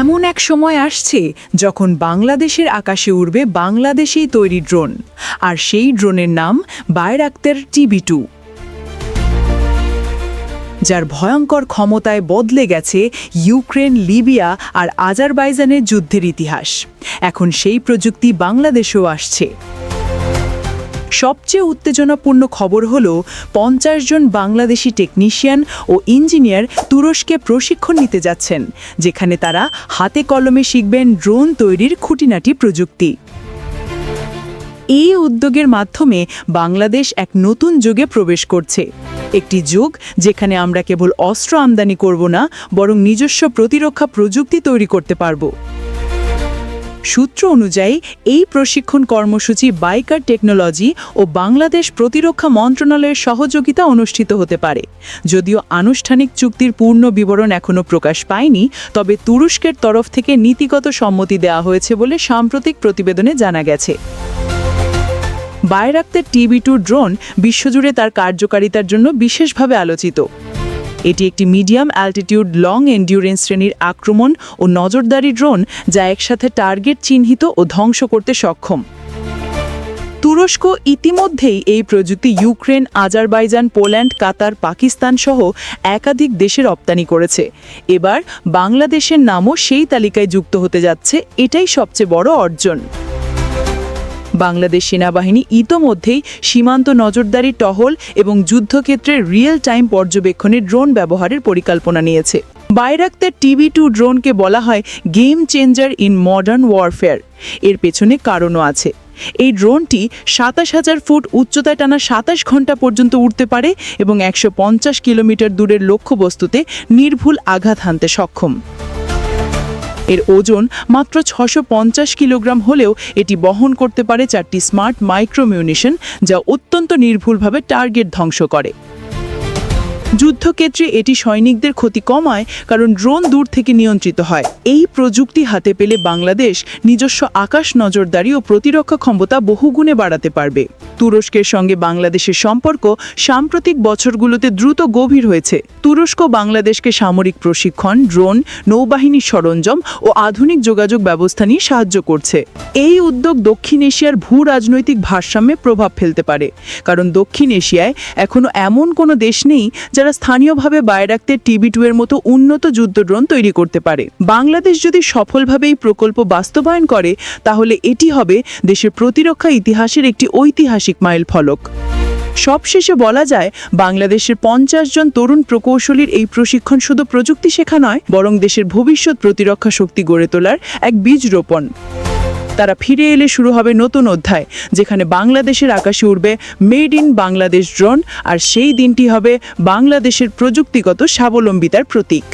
এমন এক সময় আসছে যখন বাংলাদেশের আকাশে উড়বে বাংলাদেশেই তৈরি ড্রোন, আর সেই ড্রোনের নাম বায়ের আক্তার টিভি টু। যার ভয়ঙ্কর ক্ষমতায় বদলে গেছে ইউক্রেন, লিবিয়া আর আজারবাইজানের যুদ্ধের ইতিহাস। এখন সেই প্রযুক্তি বাংলাদেশেও আসছে। সবচেয়ে উত্তেজনাপূর্ণ খবর হল পঞ্চাশ জন বাংলাদেশি টেকনিশিয়ান ও ইঞ্জিনিয়ার তুরস্কে প্রশিক্ষণ নিতে যাচ্ছেন, যেখানে তারা হাতে কলমে শিখবেন ড্রোন তৈরির খুঁটিনাটি প্রযুক্তি। এই উদ্যোগের মাধ্যমে বাংলাদেশ এক নতুন যুগে প্রবেশ করছে। একটি যুগ যেখানে আমরা কেবল অস্ত্র আমদানি করব না, বরং নিজস্ব প্রতিরক্ষা প্রযুক্তি তৈরি করতে পারব। সূত্র অনুযায়ী, এই প্রশিক্ষণ কর্মসূচি বাইকার টেকনোলজি ও বাংলাদেশ প্রতিরক্ষা মন্ত্রণালয়ের সহযোগিতা অনুষ্ঠিত হতে পারে। যদিও আনুষ্ঠানিক চুক্তির পূর্ণ বিবরণ এখনও প্রকাশ পায়নি, তবে তুরস্কের তরফ থেকে নীতিগত সম্মতি দেওয়া হয়েছে বলে সাম্প্রতিক প্রতিবেদনে জানা গেছে। বায়রাক্তের টিবি টু ড্রোন বিশ্বজুড়ে তার কার্যকারিতার জন্য বিশেষভাবে আলোচিত। এটি একটি মিডিয়াম অ্যালটিটিউড লং এন্ডিউরেন্স শ্রেণির আক্রমণ ও নজরদারি ড্রোন যা একসাথে টার্গেট চিহ্নিত ও ধ্বংস করতে সক্ষম। তুরস্ক ইতিমধ্যেই এই প্রযুক্তি Ukraine, Azerbaijan, Poland, Qatar, Pakistan সহ একাধিক দেশে রপ্তানি করেছে। এবার বাংলাদেশের নামও সেই তালিকায় যুক্ত হতে যাচ্ছে, এটাই সবচেয়ে বড় অর্জন। বাংলাদেশ সেনাবাহিনী ইতোমধ্যেই সীমান্ত নজরদারি টহল এবং যুদ্ধক্ষেত্রে রিয়েল টাইম পর্যবেক্ষণে ড্রোন ব্যবহারের পরিকল্পনা নিয়েছে। বাইরাক্তার টিভি টু ড্রোনকে বলা হয় game changer in modern warfare এর পেছনে কারণও আছে। এই ড্রোনটি সাতাশ হাজার ফুট উচ্চতায় টানা সাতাশ ঘণ্টা পর্যন্ত উঠতে পারে এবং একশো পঞ্চাশ কিলোমিটার দূরের লক্ষ্যবস্তুতে নির্ভুল আঘাত হানতে সক্ষম। এর ওজন মাত্র ছশো কিলোগ্রাম হলেও এটি বহন করতে পারে চারটি স্মার্ট মাইক্রোমিউনিশন যা অত্যন্ত নির্ভুলভাবে টার্গেট ধ্বংস করে। যুদ্ধক্ষেত্রে এটি সৈনিকদের ক্ষতি কমায় কারণ ড্রোন দূর থেকে নিয়ন্ত্রিত হয়। এই প্রযুক্তি হাতে পেলে বাংলাদেশ নিজস্ব আকাশ নজরদারি ও প্রতিরক্ষা ক্ষমতা বহুগুণে বাড়াতে পারবে। তুরস্কের সঙ্গে বাংলাদেশের সম্পর্ক সাম্প্রতিক বছরগুলোতে দ্রুত গভীর হয়েছে। তুরস্ক বাংলাদেশকে সামরিক প্রশিক্ষণ, ড্রোন নৌবাহিনীর সরঞ্জাম ও আধুনিক যোগাযোগ ব্যবস্থা নিয়ে সাহায্য করছে। এই উদ্যোগ দক্ষিণ এশিয়ার ভূ রাজনৈতিক ভারসাম্যে প্রভাব ফেলতে পারে। কারণ দক্ষিণ এশিয়ায় এখনও এমন কোনো দেশ নেই যারা স্থানীয়ভাবে বায়রাক্তের টিবি টু এর মতো উন্নত যুদ্ধ ড্রোন তৈরি করতে পারে। বাংলাদেশ যদি সফলভাবে এই প্রকল্প বাস্তবায়ন করে, তাহলে এটি হবে দেশের প্রতিরক্ষা ইতিহাসের একটি ঐতিহাসিক মাইল ফলক। সবশেষে বলা যায়, বাংলাদেশের পঞ্চাশ জন তরুণ প্রকৌশলীর এই প্রশিক্ষণ শুধু প্রযুক্তি শেখা নয়, বরং দেশের ভবিষ্যৎ প্রতিরক্ষা শক্তি গড়ে তোলার এক বীজ রোপণ। তারা ফিরে এলে শুরু হবে নতুন অধ্যায়, যেখানে বাংলাদেশের আকাশে উঠবে মেড ইন বাংলাদেশ ড্রোন, আর সেই দিনটি হবে বাংলাদেশের প্রযুক্তিগত স্বাবলম্বিতার প্রতীক।